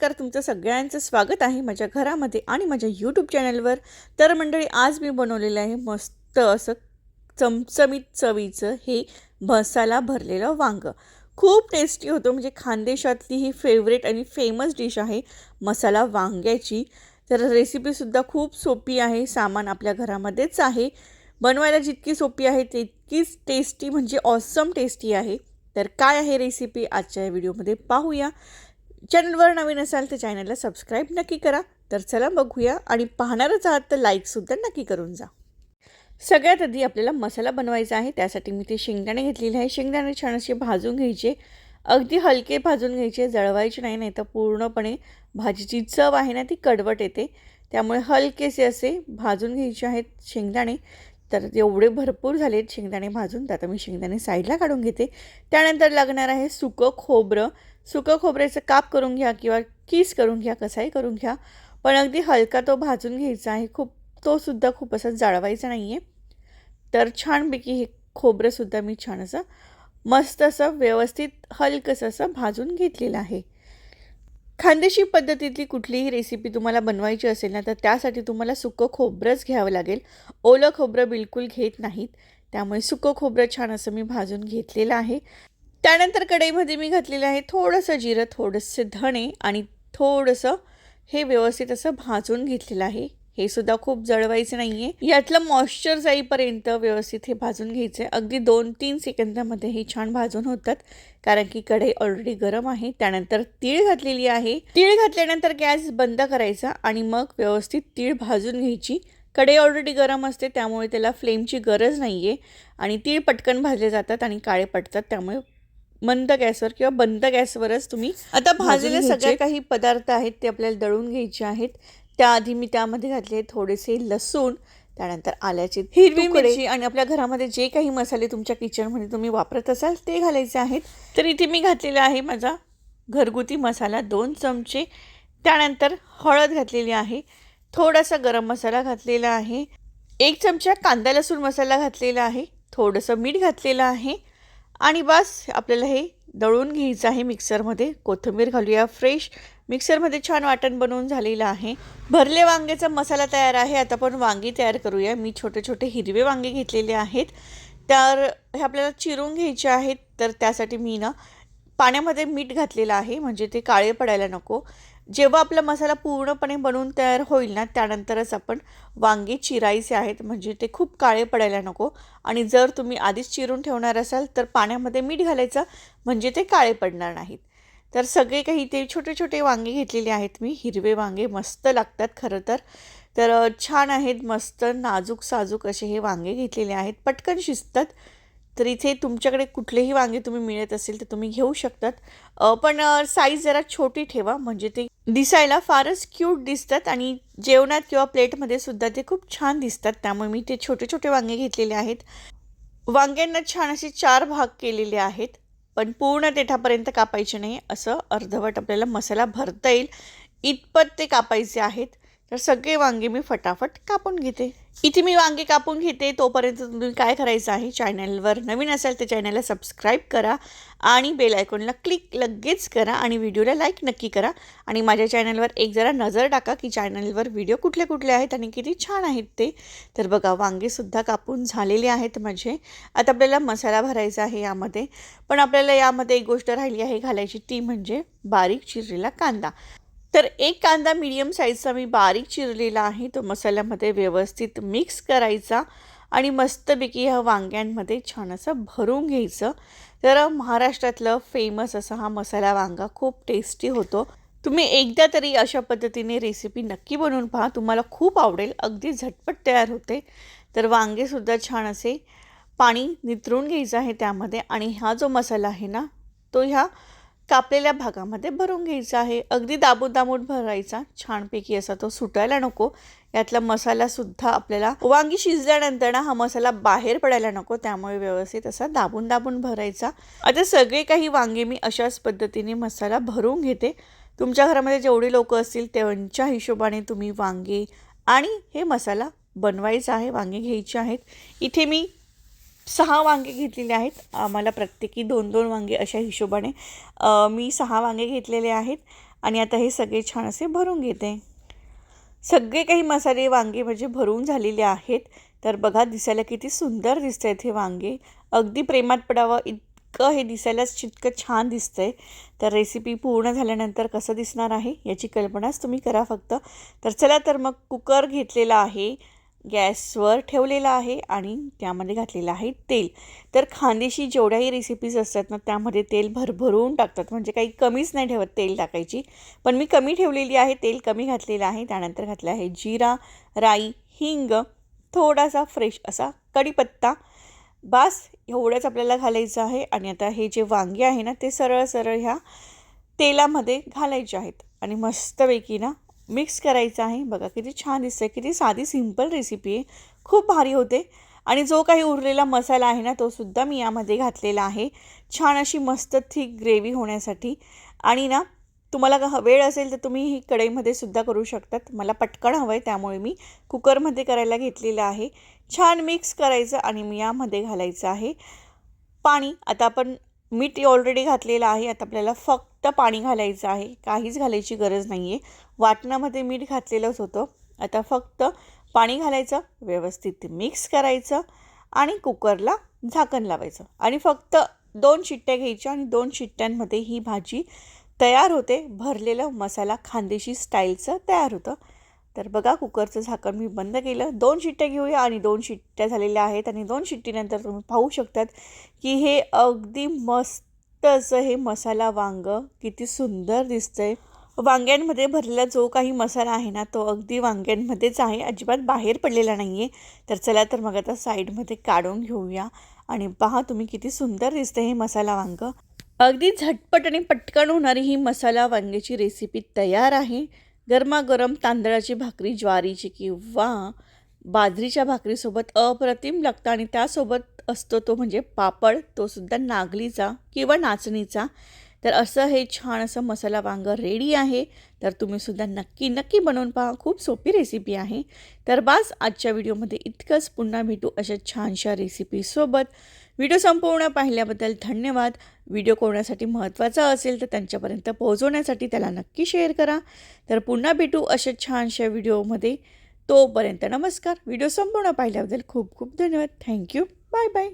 नमस्कार तुमचं सगळ्यांचं स्वागत आहे माझ्या घरामध्ये आणि माझ्या यूट्यूब चॅनलवर तर मंडळी आज मी बनवलेलं आहे मस्त असं चमचमीत चवीचं हे मसाला भरलेलं वांगं. खूप टेस्टी होतं म्हणजे खानदेशातली ही फेवरेट आणि फेमस डिश आहे मसाला वांग्याची. तर रेसिपीसुद्धा खूप सोपी आहे सामान आपल्या घरामध्येच आहे. बनवायला जितकी सोपी आहे तितकीच टेस्टी म्हणजे ऑसम टेस्टी आहे. तर काय आहे रेसिपी आजच्या या व्हिडिओमध्ये पाहूया. चॅनलवर नवीन असाल तर चॅनलला सबस्क्राईब नक्की करा. तर चला बघूया आणि पाहणारच आहात तर लाईकसुद्धा नक्की करून जा. सगळ्यात आधी आपल्याला मसाला बनवायचा आहे. त्यासाठी मी ते शेंगदाणे घेतलेले आहे. शेंगदाणे छान असे भाजून घ्यायचे. अगदी हलके भाजून घ्यायचे. जळवायचे नाही नाही तर पूर्णपणे भाजीची चव आहे ना ती कडवट येते. त्यामुळे हलकेसे असे भाजून घ्यायचे आहेत शेंगदाणे. तर एवढे भरपूर झालेत शेंगदाणे भाजून. तर आता मी शेंगदाणे साईडला काढून घेते. त्यानंतर लागणार आहे सुकं खोबरं. सुकं खोबऱ्याचं काप करून घ्या किंवा किस करून घ्या कसाही करून घ्या. पण अगदी हलका तो भाजून घ्यायचा आहे. खूप तो सुद्धा खूप असा जाळवायचा नाही आहे तर छानपैकी हे खोबरंसुद्धा मी छान असं मस्त असं व्यवस्थित हलकंसं असं भाजून घेतलेलं आहे. खानदेशी पद्धतीतली कुठलीही रेसिपी तुम्हाला बनवायची असेल ना तर त्यासाठी तुम्हाला सुकं खोबरंच घ्यावं लागेल. ओलं खोबरं बिलकुल घेत नाहीत. त्यामुळे सुकं खोबरं छान असं मी भाजून घेतलेलं आहे. त्यानंतर कढईमध्ये मी घातलेलं आहे थोडंसं जिरं थोडंसं धणे आणि थोडंसं हे व्यवस्थित असं भाजून घेतलेलं आहे. हे सुद्धा खूप जळवायचं नाही आहे यातलं मॉइश्चर जाईपर्यंत व्यवस्थित हे भाजून घ्यायचं आहे अगदी दोन तीन सेकंदामध्ये हे छान भाजून होतात. कारण की कढई ऑलरेडी गरम आहे. त्यानंतर तीळ घातलेली आहे. तीळ घातल्यानंतर गॅस बंद करायचा आणि मग व्यवस्थित तीळ भाजून घ्यायची. कढई ऑलरेडी गरम असते त्यामुळे त्याला फ्लेमची गरज नाही आहे आणि तीळ पटकन भाजले जातात आणि काळे पडतात. त्यामुळे मंद गॅसवर किंवा बंद गॅसवरच तुम्ही आता भाजलेले सगळे काही पदार्थ आहेत ते आपल्याला दळून घ्यायचे आहेत. त्याआधी मी त्यामध्ये घातले थोडेसे लसूण त्यानंतर आल्याचे हिरवी मिरची आणि आपल्या घरामध्ये जे काही मसाले तुमच्या किचनमध्ये तुम्ही वापरत असाल ते घालायचे आहेत. तर इथे मी घातलेला आहे माझा घरगुती मसाला दोन चमचे. त्यानंतर हळद घातलेली आहे थोडासा गरम मसाला घातलेला आहे. एक चमचा कांदा लसूण मसाला घातलेला आहे थोडंसं मीठ घातलेलं आहे. आणि बस आपल्याला हे दळून घ्यायचं आहे मिक्सरमध्ये. कोथिंबीर घालूया फ्रेश. मिक्सरमध्ये छान वाटण बनवून झालेलं आहे. भरले वांग्याचा मसाला तयार आहे. आता आपण वांगी तयार करूया. मी छोटे छोटे हिरवे वांगे घेतलेले आहेत. तर हे आपल्याला चिरून घ्यायचे आहेत. तर त्यासाठी मी ना पाण्यामध्ये मीठ घातलेलं आहे म्हणजे ते काळे पडायला नको. जेव्हा आपला मसाला पूर्णपणे बनवून तयार होईल ना त्यानंतरच आपण वांगे चिरायचे आहेत म्हणजे ते खूप काळे पडायला नको. आणि जर तुम्ही आधीच चिरून ठेवणार असाल तर पाण्यामध्ये मीठ घालायचं म्हणजे ते काळे पडणार नाहीत. तर सगळे काही ते छोटे छोटे वांगे घेतलेले आहेत मी हिरवे वांगे मस्त लागतात खरं तर. तर छान आहेत मस्त नाजूक साजूक असे हे वांगे घेतलेले आहेत पटकन शिजतात. तर इथे तुमच्याकडे कुठलेही वांगे तुम्ही मिळत असेल तर तुम्ही घेऊ शकतात. पण साईज जरा छोटी ठेवा. म्हणजे ते दिसायला फारच क्यूट दिसतात आणि जेवणात किंवा प्लेटमध्ये सुद्धा ते खूप छान दिसतात. त्यामुळे मी ते छोटे छोटे वांगे घेतलेले आहेत. वांग्यांना छान असे चार भाग केलेले आहेत. पण पूर्ण देठापर्यंत कापायचे नाही. असं अर्धवट आपल्याला मसाला भरता येईल. इतपत ते कापायचे आहेत. तर सगळे वांगे मी फटाफट कापून घेते. इथे मी वांगे कापून घेते तोपर्यंत तुम्ही काय करायचं आहे चॅनलवर नवीन असाल तर चॅनलला सबस्क्राईब करा आणि बेल आयकॉनला क्लिक लगेच करा आणि व्हिडिओला लाईक नक्की करा. आणि माझ्या चॅनलवर एक जरा नजर टाका की चॅनलवर व्हिडिओ कुठले कुठले आहेत आणि किती छान आहेत ते. तर बघा वांगेसुद्धा कापून झालेले आहेत माझे. आता आपल्याला मसाला भरायचा आहे यामध्ये. पण आपल्याला यामध्ये एक गोष्ट राहिली आहे घालायची ती म्हणजे बारीक चिरलेला कांदा. तर एक कांदा मीडियम साईजचा मी बारीक चिरलेला आहे. तो मसाल्यामध्ये व्यवस्थित मिक्स करायचा आणि मस्तपैकी ह्या वांग्यांमध्ये छान असं भरून घ्यायचं. तर महाराष्ट्रातलं फेमस असा हा मसाला वांगा खूप टेस्टी होतो. तुम्ही एकदा तरी अशा पद्धतीने रेसिपी नक्की बनवून पहा. तुम्हाला खूप आवडेल. अगदी झटपट तयार होते. तर वांगेसुद्धा छान असे पाणी नितरून घ्यायचं आहे त्यामध्ये. आणि हा जो मसाला आहे ना तो ह्या कापलेल्या भागामध्ये भरून घ्यायचा आहे. अगदी दाबून दाबून भरायचा. छानपैकी असा तो सुटायला नको. यातला मसालासुद्धा आपल्याला वांगी शिजल्यानंतर ना हा मसाला बाहेर पडायला नको. त्यामुळे व्यवस्थित असा दाबून दाबून भरायचा. आता सगळे काही वांगे मी अशाच पद्धतीने मसाला भरून घेते. तुमच्या घरामध्ये जेवढी लोक असतील त्यांच्या हिशोबाने तुम्ही वांगे आणि हे मसाला बनवायचा आहे वांगे घ्यायचे आहेत. इथे मी सहा वांगे घेतलेले आहेत. आम्हाला प्रत्येकी दोन दोन वांगे अशा हिशोबाने मी सहा वांगे घेतलेले आहेत आणि आता हे सगळे छान असे भरून घेते. सगळे काही मसाले वांगे म्हणजे भरून झालेले आहेत. तर बघा दिसायला किती सुंदर दिसत आहेत हे वांगे. अगदी प्रेमात पडावं इतकं हे दिसायलाच इतकं छान दिसतंय. तर रेसिपी पूर्ण झाल्यानंतर कसं दिसणार आहे याची कल्पनाच तुम्ही करा फक्त. तर चला तर मग कुकर घेतलेला आहे. गॅसवर ठेवलेला आहे आणि त्यामध्ये घातलेलं आहे तेल. तर खांदेशी जेवढ्याही रेसिपीज असतात ना त्यामध्ये तेल भरभरून टाकतात. म्हणजे काही कमीच नाही ठेवत तेल टाकायची. पण मी कमी ठेवलेली आहे तेल कमी घातलेलं आहे. त्यानंतर घातलं आहे जिरा राई हिंग थोडासा फ्रेश असा कढीपत्ता. बास एवढंच आपल्याला घालायचं आहे. आणि आता हे जे वांगे आहे ना ते सरळ सरळ ह्या तेलामध्ये घालायचे आहेत. आणि मस्तपैकी ना मिक्स करायचं आहे. बघा किती छान दिसतं आहे किती साधी सिंपल रेसिपी आहे. खूप भारी होते. आणि जो काही उरलेला मसाला आहे ना तो सुद्धा मी यामध्ये घातलेला आहे. छान अशी मस्त थिक ग्रेव्ही होण्यासाठी. आणि ना तुम्हाला वेळ असेल तर तुम्ही ही कढईमध्ये सुद्धा करू शकतात. मला पटकन हवं आहे त्यामुळे मी कुकरमध्ये करायला घेतलेलं आहे. छान मिक्स करायचं आणि मी यामध्ये घालायचं आहे. पाणी आता आपण मीठ ऑलरेडी घातलेलं आहे. आता आपल्याला फक्त पाणी घालायचं आहे. काहीच घालायची गरज नाही आहे वाटणामध्ये मीठ घातलेलंच होतं. आता फक्त पाणी घालायचं व्यवस्थित मिक्स करायचं आणि कुकरला झाकण लावायचं. आणि फक्त दोन शिट्ट्या घ्यायच्या आणि दोन शिट्ट्यांमध्ये ही भाजी तयार होते. भरलेलं मसाला खानदेशी स्टाईलचं तयार होतं. तर बघा कुकरचं झाकण मी बंद केलं. दोन शिट्ट्या घेऊया आणि दोन शिट्ट्या झालेल्या आहेत आणि दोन शिट्टीनंतर तुम्ही पाहू शकतात की हे अगदी मस्त असं हे मसाला वांग किती सुंदर दिसतंय. वांग्यांमध्ये भरलेला जो काही मसाला आहे ना तो अगदी वांग्यांमध्येच आहे. अजिबात बाहेर पडलेला नाही आहे तर चला तर मग आता साईडमध्ये काढून घेऊया आणि पहा तुम्ही किती सुंदर दिसते हे मसाला वांग. अगदी झटपट आणि पटकन होणारी ही मसाला वांग्याची रेसिपी तयार आहे. गरमागरम तांदळाची भाकरी ज्वारीची किंवा बाजरीच्या भाकरीसोबत अप्रतिम लागतं आणि त्यासोबत असतो तो म्हणजे पापड. तो सुद्धा नागलीचा किंवा नाचणीचा. तर असं हे छान असं मसाला वांग रेडी आहे. तर तुम्हीसुद्धा नक्की नक्की बनवून पहा. खूप सोपी रेसिपी आहे. तर बास आजच्या व्हिडिओमध्ये इतकंच. पुन्हा भेटू अशा छानशा रेसिपीसोबत व्हिडिओ संपूर्ण पाहिल्याबद्दल धन्यवाद. व्हिडिओ कोणासाठी महत्त्वाचा असेल तर त्यांच्यापर्यंत पोहोचवण्यासाठी त्याला नक्की शेअर करा. तर पुन्हा भेटू अशा छानशा व्हिडिओमध्ये. तोपर्यंत नमस्कार. व्हिडिओ संपूर्ण पाहिल्याबद्दल खूप खूप धन्यवाद. Thank you. Bye bye.